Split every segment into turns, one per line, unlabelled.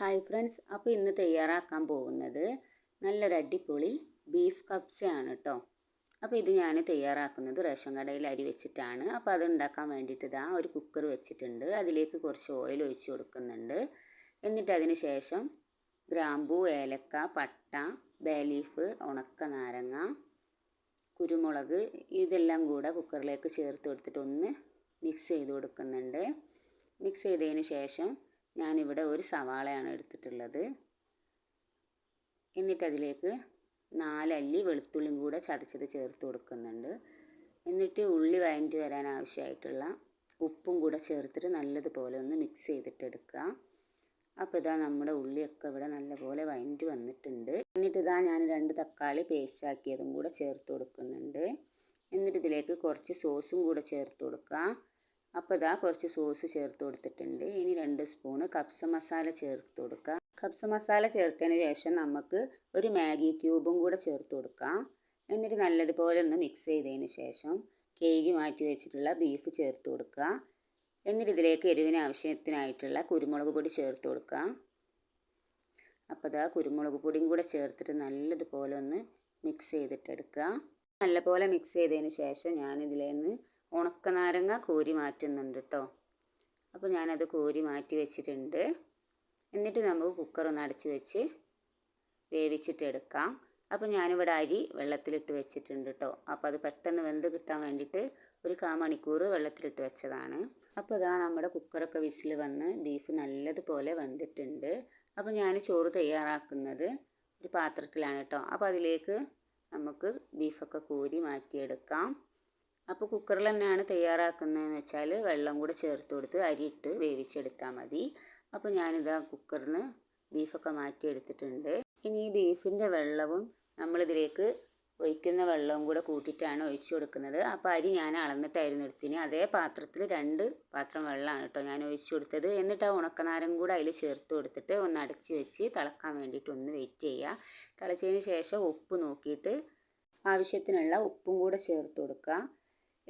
Hi friends അപ്പോൾ ഇന്ന് തയ്യാറാക്കാൻ പോകുന്നത് നല്ലൊരു അടിപൊളി ബീഫ് കപ്സയാണ് കേട്ടോ അപ്പോൾ ഇത് ഞാൻ തയ്യാറാക്കുന്നത് റേഷൻ കടയിൽ അരി വെച്ചിട്ടാണ്. അപ്പോൾ അത് ഉണ്ടാക്കാൻ വേണ്ടിയിട്ട് ഇതാ ഒരു കുക്കർ വെച്ചിട്ടുണ്ട്. അതിലേക്ക് കുറച്ച് ഓയിൽ ഒഴിച്ച് കൊടുക്കുന്നുണ്ട്. എന്നിട്ട് അതിന് ശേഷം ഗ്രാമ്പു ഏലക്ക പട്ട ബേലീഫ് ഉണക്ക നാരങ്ങ കുരുമുളക് ഇതെല്ലാം കൂടെ കുക്കറിലേക്ക് ചേർത്ത് കൊടുത്തിട്ട് ഒന്ന് മിക്സ് ചെയ്ത് കൊടുക്കുന്നുണ്ട്. മിക്സ് ചെയ്തതിന് ശേഷം ഞാനിവിടെ ഒരു സവാളയാണ് എടുത്തിട്ടുള്ളത്. എന്നിട്ടതിലേക്ക് നാലല്ലി വെളുത്തുള്ളിയും കൂടെ ചതച്ചത് ചേർത്ത് കൊടുക്കുന്നുണ്ട്. എന്നിട്ട് ഉള്ളി വഴഞ്ഞിട്ട് വരാൻ ആവശ്യമായിട്ടുള്ള ഉപ്പും കൂടെ ചേർത്തിട്ട് നല്ലതുപോലെ ഒന്ന് മിക്സ് ചെയ്തിട്ടെടുക്കുക. അപ്പോൾ ഇതാ നമ്മുടെ ഉള്ളിയൊക്കെ ഇവിടെ നല്ലപോലെ വഴഞ്ഞിട്ട് വന്നിട്ടുണ്ട്. എന്നിട്ട് ഇതാ ഞാൻ രണ്ട് തക്കാളി പേസ്റ്റ് ആക്കിയതും കൂടെ ചേർത്ത് കൊടുക്കുന്നുണ്ട്. എന്നിട്ട് ഇതിലേക്ക് കുറച്ച് സോസും കൂടെ ചേർത്ത് കൊടുക്കുക. അപ്പോൾ ഇതാ കുറച്ച് സോസ് ചേർത്ത് കൊടുത്തിട്ടുണ്ട്. ഇനി രണ്ട് സ്പൂണ് കപ്സ മസാല ചേർത്ത് കൊടുക്കുക കപ്സ മസാല ചേർത്തതിന് ശേഷം നമുക്ക് ഒരു മാഗി ക്യൂബും കൂടെ ചേർത്ത് കൊടുക്കാം. എന്നിട്ട് നല്ലതുപോലെ ഒന്ന് മിക്സ് ചെയ്തതിന് ശേഷം കേക്ക് മാറ്റി വെച്ചിട്ടുള്ള ബീഫ് ചേർത്ത് കൊടുക്കുക. എന്നിട്ട് ഇതിലേക്ക് എരിവിന് ആവശ്യത്തിനായിട്ടുള്ള കുരുമുളക് പൊടി ചേർത്ത് കൊടുക്കുക. അപ്പോൾ ഇതാ കുരുമുളക് പൊടിയും കൂടെ ചേർത്തിട്ട് നല്ലതുപോലെ ഒന്ന് മിക്സ് ചെയ്തിട്ടെടുക്കുക. നല്ലപോലെ മിക്സ് ചെയ്തതിന് ശേഷം ഞാനിതിലേന്ന് ഉണക്കനാരങ്ങ കോരി മാറ്റുന്നുണ്ട് കേട്ടോ അപ്പോൾ ഞാനത് കോരി മാറ്റി വെച്ചിട്ടുണ്ട്. എന്നിട്ട് നമുക്ക് കുക്കർ ഒന്ന് അടച്ച് വെച്ച് വേവിച്ചിട്ട് എടുക്കാം. അപ്പോൾ ഞാനിവിടെ അരി വെള്ളത്തിലിട്ട് വെച്ചിട്ടുണ്ട് കേട്ടോ അപ്പോൾ അത് പെട്ടെന്ന് വെന്ത് കിട്ടാൻ വേണ്ടിയിട്ട് ഒരു കാ മണിക്കൂർ വെള്ളത്തിലിട്ട് വെച്ചതാണ്. അപ്പോൾ ഇതാ നമ്മുടെ കുക്കറൊക്കെ വിസിൽ വന്ന് ബീഫ് നല്ലതുപോലെ വെന്തിട്ടുണ്ട്. അപ്പോൾ ഞാൻ ചോറ് തയ്യാറാക്കുന്നത് ഒരു പാത്രത്തിലാണ് കേട്ടോ അപ്പോൾ അതിലേക്ക് നമുക്ക് ബീഫൊക്കെ കോരി മാറ്റിയെടുക്കാം. അപ്പോൾ കുക്കറിൽ തന്നെയാണ് തയ്യാറാക്കുന്നതെന്ന് വെച്ചാൽ വെള്ളം കൂടെ ചേർത്ത് കൊടുത്ത് അരിയിട്ട് വേവിച്ചെടുത്താൽ മതി. അപ്പോൾ ഞാനിതാ കുക്കറിന് ബീഫൊക്കെ മാറ്റിയെടുത്തിട്ടുണ്ട്. ഇനി ഈ ബീഫിന്റെ വെള്ളവും നമ്മളിതിലേക്ക് ഒഴിക്കുന്ന വെള്ളവും കൂടെ കൂട്ടിയിട്ടാണ് ഒഴിച്ച് കൊടുക്കുന്നത്. അപ്പോൾ അരി ഞാൻ അളന്നിട്ടായിരുന്നു എടുത്തിന്. അതേ പാത്രത്തിൽ രണ്ട് പാത്രം വെള്ളമാണ് കേട്ടോ ഞാൻ ഒഴിച്ച് കൊടുത്തത്. എന്നിട്ട് ആ ഉണക്കനാരം കൂടെ അതിൽ ചേർത്ത് കൊടുത്തിട്ട് ഒന്ന് അടച്ച് വെച്ച് തിളക്കാൻ വേണ്ടിയിട്ട് ഒന്ന് വെയിറ്റ് ചെയ്യുക തിളച്ചതിന് ശേഷം ഉപ്പ് നോക്കിയിട്ട് ആവശ്യത്തിനുള്ള ഉപ്പും കൂടെ ചേർത്ത് കൊടുക്കുക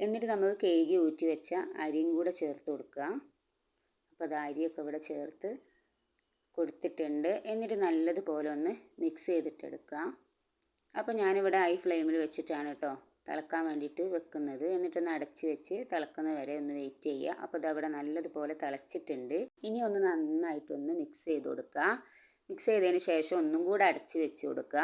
എന്നിട്ട് നമ്മൾ കേകി ഊറ്റി വെച്ച അരിയും കൂടെ ചേർത്ത് കൊടുക്കുക. അപ്പോൾ അത് അരിയൊക്കെ ഇവിടെ ചേർത്ത് കൊടുത്തിട്ടുണ്ട്. എന്നിട്ട് നല്ലതുപോലെ ഒന്ന് മിക്സ് ചെയ്തിട്ടെടുക്കുക. അപ്പോൾ ഞാനിവിടെ ഹൈ ഫ്ലെയിമിൽ വെച്ചിട്ടാണ് കേട്ടോ തിളക്കാൻ വേണ്ടിയിട്ട് വെക്കുന്നത്. എന്നിട്ടൊന്ന് അടച്ച് വെച്ച് തിളക്കുന്ന വരെ ഒന്ന് വെയിറ്റ് ചെയ്യുക. അപ്പോൾ അതവിടെ നല്ലതുപോലെ തിളച്ചിട്ടുണ്ട്. ഇനി ഒന്ന് നന്നായിട്ടൊന്ന് മിക്സ് ചെയ്ത് കൊടുക്കുക. മിക്സ് ചെയ്തതിന് ശേഷം ഒന്നും കൂടെ അടച്ച് വെച്ച് കൊടുക്കുക.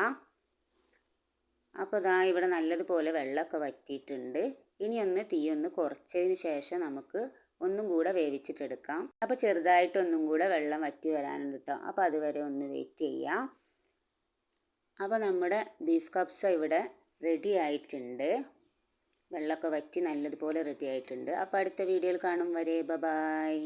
അപ്പോൾ ഇതാ ഇവിടെ നല്ലതുപോലെ വെള്ളമൊക്കെ വറ്റിയിട്ടുണ്ട്. ഇനി ഒന്ന് തീ ഒന്ന് കുറച്ചതിന് ശേഷം നമുക്ക് ഒന്നും കൂടെ വേവിച്ചിട്ടെടുക്കാം. അപ്പോൾ ചെറുതായിട്ട് ഒന്നും കൂടെ വെള്ളം വറ്റി വരാനുണ്ട് കേട്ടോ അപ്പോൾ അതുവരെ ഒന്ന് വെയിറ്റ് ചെയ്യാം. അപ്പോൾ നമ്മുടെ ബീഫ് കപ്സ ഇവിടെ റെഡി ആയിട്ടുണ്ട്. വെള്ളമൊക്കെ വറ്റി നല്ലതുപോലെ റെഡി ആയിട്ടുണ്ട്. അപ്പോൾ അടുത്ത വീഡിയോയിൽ കാണും വരെ. ബ ബായ്